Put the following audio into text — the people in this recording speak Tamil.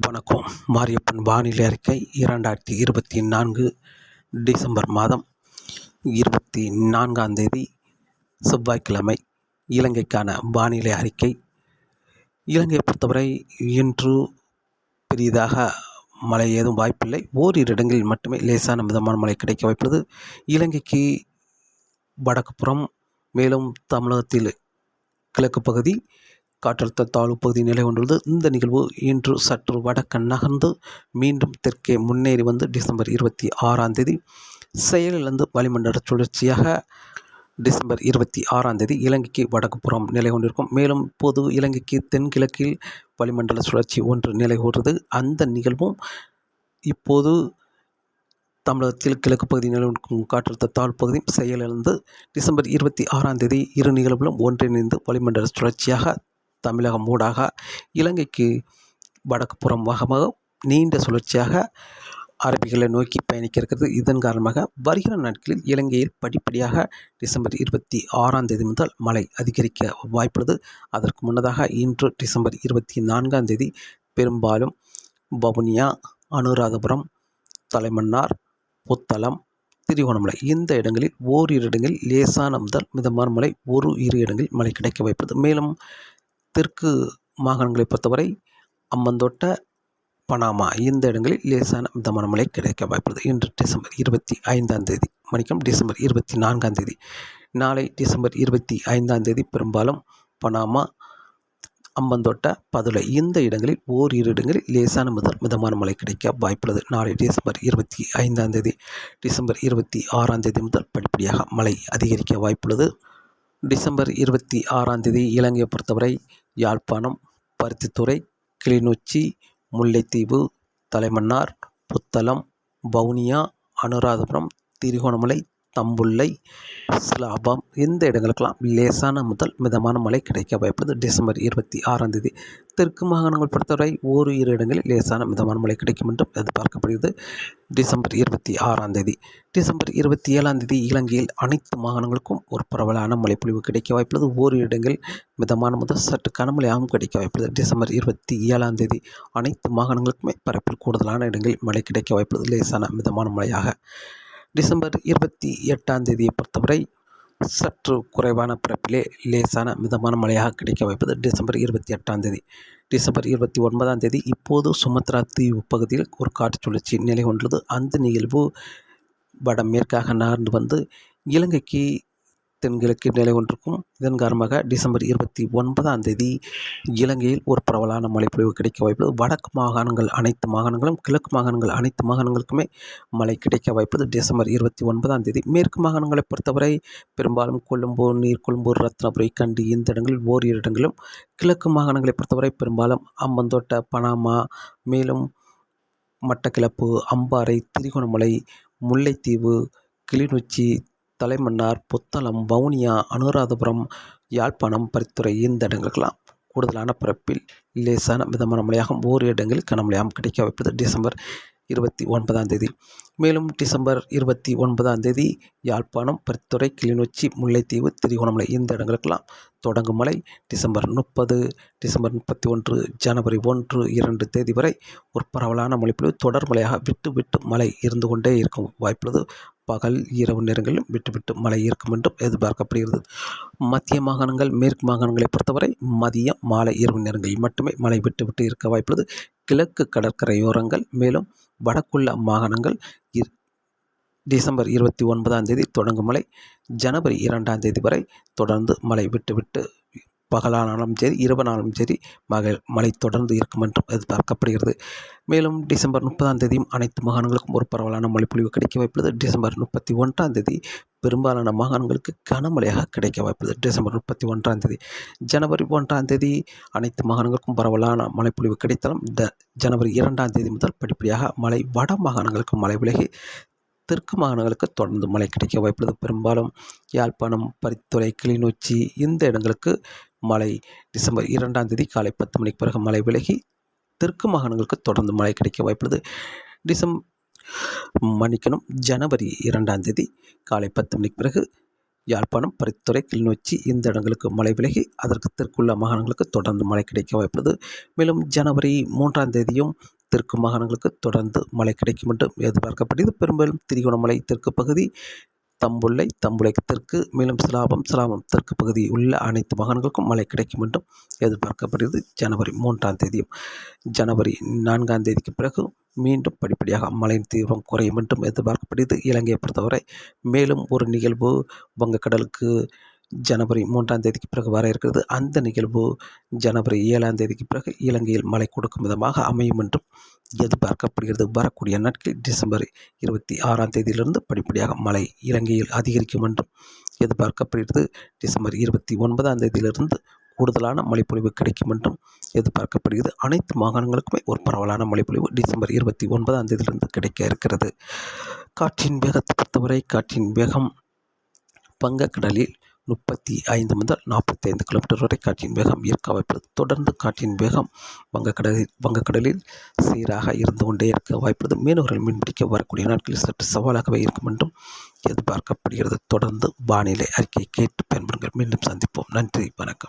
வணக்கம். மாரியப்பன் வானிலை அறிக்கை இரண்டாயிரத்தி இருபத்தி நான்கு டிசம்பர் மாதம் இருபத்தி நான்காம் தேதி செவ்வாய்க்கிழமை. இலங்கைக்கான வானிலை அறிக்கை. இலங்கையை பொறுத்தவரை இன்று பெரிதாக மழை ஏதும் வாய்ப்பில்லை. ஓரிரு இடங்களில் மட்டுமே லேசான மிதமான மழை கிடைக்க வாய்ப்புள்ளது. இலங்கைக்கு வடக்கு புறம் மேலும் தமிழகத்தில் கிழக்கு பகுதி காற்றழுத்த தாழ்வு பகுதி நிலை கொண்டுள்ளது. இந்த நிகழ்வு இன்று சற்று வடக்கு நகர்ந்து மீண்டும் தெற்கே முன்னேறி வந்து டிசம்பர் இருபத்தி ஆறாம் தேதி செயலிழந்து வளிமண்டல சுழற்சியாக டிசம்பர் இருபத்தி ஆறாம் தேதி இலங்கைக்கு வடக்கு புறம் நிலை கொண்டிருக்கும். மேலும் இப்போது இலங்கைக்கு தென்கிழக்கில் வளிமண்டல சுழற்சி ஒன்று நிலை கொண்டது. அந்த நிகழ்வும் இப்போது தமிழகத்தில் கிழக்கு பகுதி நிலவும் காற்றழுத்த தாழ்வு பகுதி செயலிழந்து டிசம்பர் இருபத்தி ஆறாம் தேதி இரு நிகழ்வுகளும் ஒன்றிணைந்து வளிமண்டல சுழற்சியாக தமிழகம் ஊடாக இலங்கைக்கு வடக்கு புறமாக நீண்ட சுழற்சியாக அரபிகளை நோக்கி பயணிக்க இருக்கிறது இதன் காரணமாக வருகிற நாட்களில் இலங்கையில் படிப்படியாக டிசம்பர் இருபத்தி ஆறாம் தேதி முதல் மழை அதிகரிக்க வாய்ப்புள்ளது. அதற்கு முன்னதாக இன்று டிசம்பர் இருபத்தி நான்காம் தேதி பெரும்பாலும் வவுனியா அனுராதபுரம் தலைமன்னார் புத்தளம் திருகோணமலை இந்த இடங்களில் ஓரிரு இடங்களில் லேசான முதல் மிதமான மழை ஒரு இரு இடங்களில் மழை கிடைக்க வாய்ப்புள்ளது. மேலும் தெற்கு மாகாணங்களை பொறுத்தவரை அம்மந்தோட்ட பனாமா இந்த இடங்களில் லேசான மிதமான மழை கிடைக்க வாய்ப்புள்ளது. இன்று டிசம்பர் இருபத்தி ஐந்தாம் தேதி மணிக்கம் டிசம்பர் இருபத்தி நான்காம் தேதி. நாளை டிசம்பர் இருபத்தி ஐந்தாம் தேதி பெரும்பாலும் பனாமா அம்பந்தோட்ட பதுளை இந்த இடங்களில் ஓரிரு இடங்களில் லேசான முதல் மிதமான மழை கிடைக்க வாய்ப்புள்ளது. நாளை டிசம்பர் இருபத்தி ஐந்தாம் தேதி டிசம்பர் இருபத்தி ஆறாம் தேதி முதல் படிப்படியாக மழை அதிகரிக்க வாய்ப்புள்ளது. டிசம்பர் இருபத்தி ஆறாம் தேதி இலங்கையை பொறுத்தவரை யாழ்ப்பாணம் பருத்தித்துறை கிளிநொச்சி முல்லைத்தீவு தலைமன்னார் புத்தளம் வவுனியா அனுராதபுரம் திரிகோணமலை தம்புள்ளை சிலாபம் இந்த இடங்களுக்கெல்லாம் லேசான முதல் மிதமான மழை கிடைக்க வாய்ப்புள்ளது? டிசம்பர் இருபத்தி ஆறாம் தேதி தெற்கு மாகாணங்கள் பொறுத்தவரை ஒரு இரு இடங்களில் லேசான மிதமான மழை கிடைக்கும் என்றும் எதிர்பார்க்கப்படுகிறது. டிசம்பர் இருபத்தி ஆறாம் தேதி டிசம்பர் இருபத்தி ஏழாம் தேதி இலங்கையில் அனைத்து மாகாணங்களுக்கும் ஒரு பரவலான மழைப்பொழிவு கிடைக்க வாய்ப்புள்ளது. ஓரிரு இடங்கள் மிதமான முதல் சற்று கனமழையாகவும் கிடைக்க வாய்ப்புள்ளது. டிசம்பர் இருபத்தி ஏழாம் தேதி அனைத்து மாகாணங்களுக்குமே பரப்பில் கூடுதலான இடங்களில் மழை கிடைக்க வாய்ப்புள்ளது. லேசான மிதமான மழையாக டிசம்பர் இருபத்தி எட்டாம் தேதியை பொறுத்தவரை சற்று குறைவான பிறப்பிலே லேசான மிதமான மழையாக கிடைக்க வைப்பது டிசம்பர் இருபத்தி எட்டாம் தேதி. டிசம்பர் இருபத்தி ஒன்பதாம் தேதி இப்போது சுமத்ரா தீவு பகுதியில் ஒரு காற்று சுழற்சி நிலை கொண்டுள்ளது அந்த நிகழ்வு வடமேற்காக நகர்ந்து வந்து இலங்கைக்கு தென்கிழக்கு நிலை கொண்டிருக்கும் இதன் காரணமாக டிசம்பர் இருபத்தி ஒன்பதாம் தேதி இலங்கையில் ஒரு பரவலான மழைப்பொழிவு கிடைக்க வாய்ப்புள்ளது. வடக்கு மாகாணங்கள் அனைத்து மாகாணங்களும் கிழக்கு மாகாணங்கள் அனைத்து மாகாணங்களுக்குமே மழை கிடைக்க வாய்ப்பது டிசம்பர் இருபத்தி ஒன்பதாம் தேதி மேற்கு மாகாணங்களை பொறுத்தவரை பெரும்பாலும் கொழும்பு நீர்கொழும்பு ரத்னபுரி கண்டி இந்த இடங்களில் ஓரிரு இடங்களும். கிழக்கு மாகாணங்களை பொறுத்தவரை பெரும்பாலும் அம்பந்தோட்ட பனாமா மேலும் மட்டக்கிளப்பு அம்பாறை திரிகோணமலை முல்லைத்தீவு கிளிநொச்சி தலைமன்னார் புத்தளம் வவுனியா அனுராதபுரம் யாழ்ப்பாணம் பரித்துறை இந்த இடங்களுக்கெல்லாம் கூடுதலான பிறப்பில் லேசான மிதமான மழையாகும் ஓரிரு இடங்களில் கனமழையாகவும் கிடைக்க வைப்பது டிசம்பர் இருபத்தி ஒன்பதாம் தேதி. மேலும் டிசம்பர் இருபத்தி ஒன்பதாம் தேதி யாழ்ப்பாணம் பரித்துறை கிளிநொச்சி முல்லைத்தீவு திரிகோணமலை இந்த இடங்களுக்கெல்லாம் தொடங்கும் மழை. டிசம்பர் முப்பது டிசம்பர் முப்பத்தி ஒன்று ஜனவரி ஒன்று இரண்டு தேதி வரை ஒரு பரவலான மழைப்பொழிவு தொடர் மழையாக விட்டு விட்டு மழை இருந்து கொண்டே இருக்கும் வாய்ப்புள்ளது. பகல் இரவு நேரங்களிலும் விட்டு விட்டு மழை இருக்கும் என்றும் எதிர்பார்க்கப்படுகிறது. மத்திய மாகாணங்கள் மேற்கு மாகாணங்களை பொறுத்தவரை மதியம் மாலை இரவு நேரங்களில் மட்டுமே மழை விட்டு விட்டு இருக்க வாய்ப்புள்ளது. கிழக்கு கடற்கரையோரங்கள் மேலும் வடக்குள்ள மாகாணங்கள் டிசம்பர் இருபத்தி ஒன்பதாம் தேதி தொடங்கும் மழை ஜனவரி இரண்டாம் தேதி வரை தொடர்ந்து மழை விட்டு விட்டு பகலானாலும் சரி இரவனாலும் சரி மகள் மழை தொடர்ந்து இருக்கும் என்றும் எதிர்பார்க்கப்படுகிறது. மேலும் டிசம்பர் முப்பதாம் தேதியும் அனைத்து மாகாணங்களுக்கும் ஒரு பரவலான மழைப்பொழிவு கிடைக்க வாய்ப்புள்ளது. டிசம்பர் முப்பத்தி ஒன்றாம் தேதி பெரும்பாலான மாகாணங்களுக்கு கனமழையாக கிடைக்க வாய்ப்புள்ளது. டிசம்பர் முப்பத்தி ஒன்றாம் தேதி. ஜனவரி ஒன்றாம் தேதி அனைத்து மாகாணங்களுக்கும் பரவலான மழைப்பொழிவு கிடைத்தாலும் த ஜனவரி இரண்டாம் தேதி முதல் படிப்படியாக மழை வட மாகாணங்களுக்கு மழை விலகி தெற்கு மாகாணங்களுக்கு தொடர்ந்து மழை கிடைக்க வாய்ப்புள்ளது. பெரும்பாலும் யாழ்ப்பாணம் பரித்துறை கிளிநொச்சி இந்த இடங்களுக்கு மழை டிசம்பர் இரண்டாம் தேதி காலை பத்து மணிக்கு பிறகு மழை விலகி தெற்கு மாகாணங்களுக்கு தொடர்ந்து மழை கிடைக்க வாய்ப்புள்ளது. டிசம் மன்னிக்கணும் ஜனவரி இரண்டாம் தேதி காலை பத்து மணிக்கு பிறகு யாழ்ப்பாணம் பரித்துறை கிளிநொச்சி இந்த இடங்களுக்கு மழை விலகி அதற்கு தெற்குள்ள மாகாணங்களுக்கு தொடர்ந்து மழை கிடைக்க வாய்ப்புள்ளது. மேலும் ஜனவரி மூன்றாம் தேதியும் தெற்கு மாகாணங்களுக்கு தொடர்ந்து மழை கிடைக்கும் என்று எதிர்பார்க்கப்படுகிறது. பெரும்பாலும் திரிகோணமலை தெற்கு பகுதி தம்புள்ளை தம்புள்ளை தெற்கு மேலும் சிலாபம் சிலாபம் தெற்கு பகுதி உள்ள அனைத்து மகன்களுக்கும் மழை கிடைக்கும் என்றும் எதிர்பார்க்கப்படுகிறது. ஜனவரி மூன்றாம் தேதியும் ஜனவரி நான்காம் தேதிக்கு பிறகு மீண்டும் படிப்படியாக மழையின் தீவிரம் குறையும் என்றும் எதிர்பார்க்கப்படுகிறது. இலங்கையை பொறுத்தவரை மேலும் ஒரு நிகழ்வு வங்கக்கடலுக்கு ஜனவரி மூன்றாம் தேதிக்கு பிறகு வர இருக்கிறது. அந்த நிகழ்வு ஜனவரி ஏழாம் தேதிக்கு பிறகு இலங்கையில் மழை கொடுக்கும் விதமாக அமையும் என்றும் எதிர்பார்க்கப்படுகிறது. வரக்கூடிய நாட்களில் டிசம்பர் இருபத்தி ஆறாம் தேதியிலிருந்து படிப்படியாக மழை இலங்கையில் அதிகரிக்கும் என்றும் எதிர்பார்க்கப்படுகிறது. டிசம்பர் இருபத்தி ஒன்பதாம் தேதியிலிருந்து கூடுதலான மழைப்பொழிவு கிடைக்கும் என்றும் எதிர்பார்க்கப்படுகிறது. அனைத்து மாகாணங்களுக்குமே ஒரு பரவலான மழைப்பொழிவு டிசம்பர் இருபத்தி ஒன்பதாம் தேதியிலிருந்து கிடைக்க இருக்கிறது. காற்றின் வேகத்தை பொறுத்தவரை காற்றின் வேகம் வங்கக்கடலில் முப்பத்தி ஐந்து முதல் நாற்பத்தி ஐந்து கிலோமீட்டர் வரை காற்றின் வேகம் இருக்க வாய்ப்புள்ளது தொடர்ந்து காற்றின் வேகம் வங்கக்கடலில் வங்கக்கடலில் சீராக இருந்து கொண்டே இருக்க வாய்ப்புள்ளது மீனவர்கள் மீன்பிடிக்க வரக்கூடிய நாட்களில் சற்று சவாலாகவே இருக்கும் என்றும் எதிர்பார்க்கப்படுகிறது. தொடர்ந்து வானிலை அறிக்கையை கேட்டு பயன்படுங்கள். மீண்டும் சந்திப்போம். நன்றி. வணக்கம்.